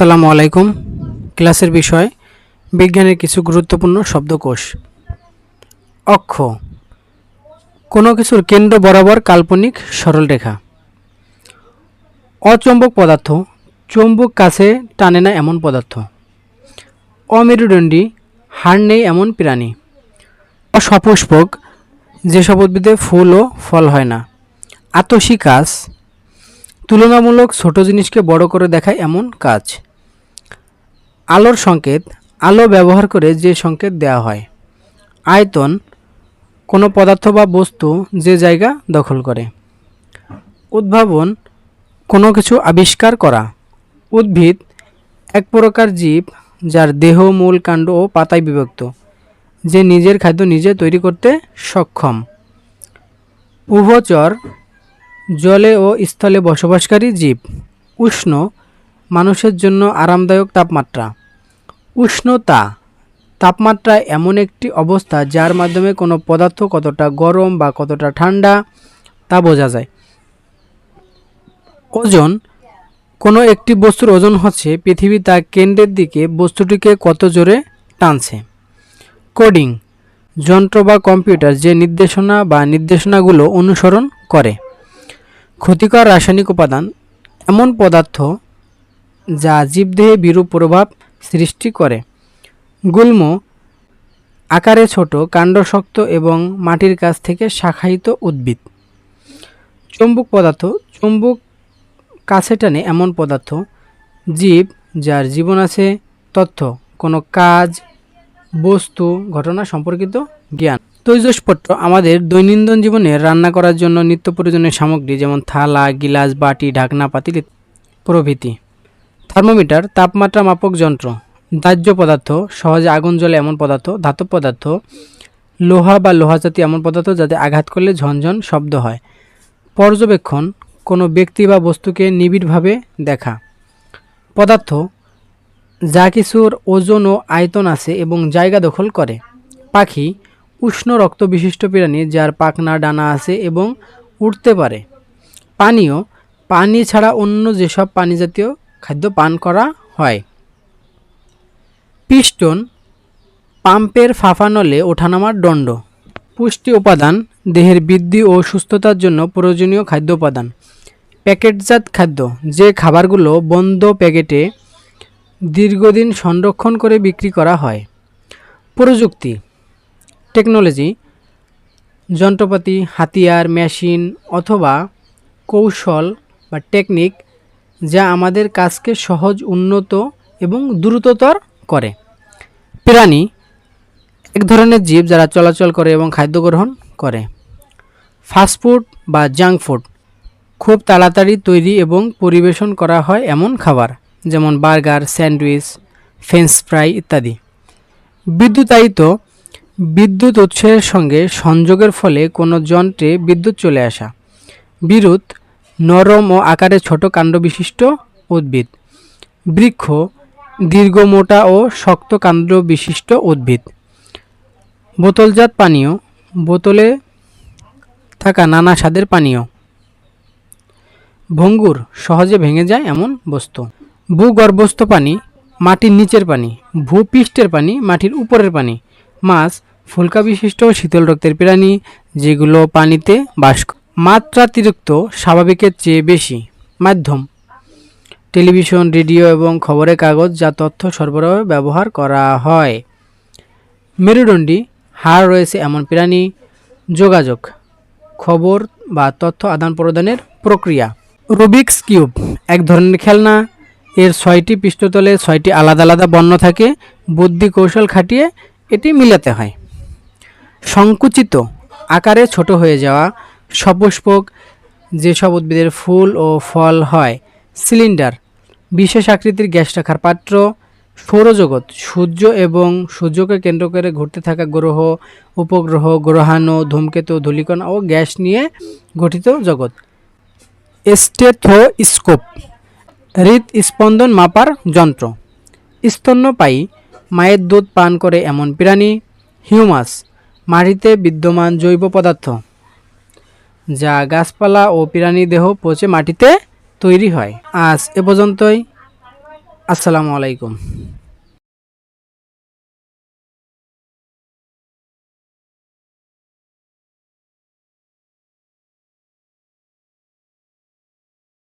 আসসালামু আলাইকুম। ক্লাসের বিষয়, বিজ্ঞানের কিছু গুরুত্বপূর্ণ শব্দকোষ। অক্ষ, কোনো কিছুর কেন্দ্র বরাবর কাল্পনিক সরলরেখা অচম্বক পদার্থ, চৌম্বক কাছে টানে না এমন পদার্থ। অমেরুদণ্ডী, হাড় নেই এমন প্রাণী। অসপুষ্পক, যেসব উদ্ভিদে ফুল ও ফল হয় না। আতসী কাজ, তুলনামূলক ছোট জিনিসকে বড় করে দেখায় এমন কাজ। আলোর সংকেত, আলো ব্যবহার করে যে সংকেত দেওয়া হয়। আয়তন, কোনো পদার্থ বা বস্তু যে জায়গা দখল করে। উদ্ভাবন, কোনো কিছু আবিষ্কার করা। উদ্ভিদ, এক প্রকার জীব যার দেহ, মূল কাণ্ড ও পাতায় বিভক্ত, যে নিজের খাদ্য নিজে তৈরি করতে সক্ষম। উভচর, জলে ও স্থলে বসবাসকারী জীব। উষ্ণ, মানুষের জন্য আরামদায়ক তাপমাত্রা। উষ্ণতা, তাপমাত্রা এমন একটি অবস্থা যার মাধ্যমে কোনো পদার্থ কতটা গরম বা কতটা ঠান্ডা তা বোঝা যায়। ওজন, কোনো একটি বস্তুর ওজন হচ্ছে পৃথিবী তার কেন্দ্রের দিকে বস্তুটিকে কত জোরে টানছে। কোডিং, যন্ত্র বা কম্পিউটার যে নির্দেশনা বা নির্দেশনাগুলো অনুসরণ করে। ক্ষতিকর রাসায়নিক উপাদান, এমন পদার্থ যা জীবদেহে বিরূপ প্রভাব সৃষ্টি করে। গুল্ম আকারে ছোট, কাণ্ডশক্ত এবং মাটির কাছ থেকে শাখায়িত উদ্ভিদ। চুম্বক পদার্থ, চুম্বক কাছে টানে এমন পদার্থ, জীব যার জীবন আছে তথ্য, কোনো কাজ, বস্তু, ঘটনা সম্পর্কিত জ্ঞান। তৈজসপত্র, আমাদের দৈনন্দিন জীবনে রান্না করার জন্য নিত্য প্রয়োজনীয় সামগ্রী যেমন থালা, গিলাস, বাটি, ঢাকনা, পাতিল প্রভৃতি। থার্মোমিটার, তাপমাত্রা মাপক যন্ত্র, দাহ্য পদার্থ, সহজে আগুন জ্বলে এমন পদার্থ, ধাতব পদার্থ, লোহা বা লোহা জাতীয় এমন পদার্থ যাতে আঘাত করলে ঝনঝন শব্দ হয়। পর্যবেক্ষণ, কোনো ব্যক্তি বা বস্তুকে নিবিড়ভাবে দেখা। পদার্থ, যা কিছুর ওজন ও আয়তন আছে এবং জায়গা দখল করে। পাখি, উষ্ণ রক্ত বিশিষ্ট প্রাণী যার পাখনা, ডানা আছে এবং উঠতে পারে। পানীয়, পানি ছাড়া অন্য যেসব পানি জাতীয় খাদ্য পান করা হয়। পিস্টন পাম্পের ফাফানলে ওঠানামার দণ্ড। পুষ্টি উপাদান, দেহের বৃদ্ধি ও সুস্থতার জন্য প্রয়োজনীয় খাদ্য উপাদান। প্যাকেটজাত খাদ্য, যে খাবারগুলো বন্ধ প্যাকেটে দীর্ঘদিন সংরক্ষণ করে বিক্রি করা হয়। প্রযুক্তি, টেকনোলজি, যন্ত্রপাতি, হাতিয়ার, মেশিন অথবা কৌশল বা টেকনিক যা আমাদের কাজকে সহজ, উন্নত এবং দ্রুততর করে। প্রাণী এক ধরনের জীব যারা চলাচল করে এবং খাদ্য গ্রহণ করে। ফাস্টফুড বা জাঙ্ক ফুড খুব তাড়াতাড়ি তৈরি এবং পরিবেশন করা হয় এমন খাবার, যেমন বার্গার, স্যান্ডউইচ, ফ্রেঞ্চ ফ্রাই ইত্যাদি। বিদ্যুতায়িত বিদ্যুৎ উৎসের সঙ্গে সংযোগের ফলে কোনো যন্ত্রে বিদ্যুৎ চলে আসা। বিরুৎ নরম ও আকারে ছোট কাণ্ডবিশিষ্ট উদ্ভিদ। বৃক্ষ দীর্ঘ মোটা ও শক্ত কাণ্ড বিশিষ্ট উদ্ভিদ। বোতলজাত পানীয়। বোতলে থাকা নানা স্বাদের পানীয়। ভঙ্গুর সহজে ভেঙে যায় এমন বস্তু। ভূগর্ভস্থ পানি, মাটির নিচের পানি, ভূপৃষ্ঠের পানি, মাটির উপরের পানি, মাছ ফুলকা বিশিষ্ট শীতল রক্তের প্রাণী যেগুলো পানিতে বাস করে মাত্রাতিরিক্ত স্বাভাবিকের চেয়ে বেশি। মাধ্যম, টেলিভিশন, রেডিও এবং খবরের কাগজ যা তথ্য সরবরাহ ব্যবহার করা হয়। মেরুদণ্ডী হার রয়েছে এমন প্রাণী। যোগাযোগ, খবর বা তথ্য আদান প্রদানের প্রক্রিয়া। রুবিক্স কিউব, এক ধরনের খেলনা। এর ছয়টি পৃষ্ঠতলে ছয়টি আলাদা আলাদা বর্ণ থাকে। বুদ্ধি কৌশল খাটিয়ে এটি মিলাতে হয়। সংকুচিত, আকারে ছোট হয়ে যাওয়া। সপুষ্পক যেসব উদ্ভিদের ফুল ও ফল হয়, সিলিন্ডার, বিশেষ আকৃতির গ্যাস রাখার পাত্র, সৌরজগৎ, সূর্য এবং সূর্যকে কেন্দ্র করে ঘুরতে থাকা গ্রহ, উপগ্রহ, গ্রহাণু, ধূমকেতু, ধূলিকণা ও গ্যাস নিয়ে গঠিত জগৎ। স্টেথোস্কোপ হৃদস্পন্দন মাপার যন্ত্র। স্তন্যপায়ী, মায়ের দুধ পান করে এমন প্রাণী, হিউমাস, মাটিতে বিদ্যমান জৈব পদার্থ। যা গাছপালা ও প্রাণী দেহ পচে মাটিতে তৈরি হয়। আজ এ পর্যন্তই। আসসালামু আলাইকুম।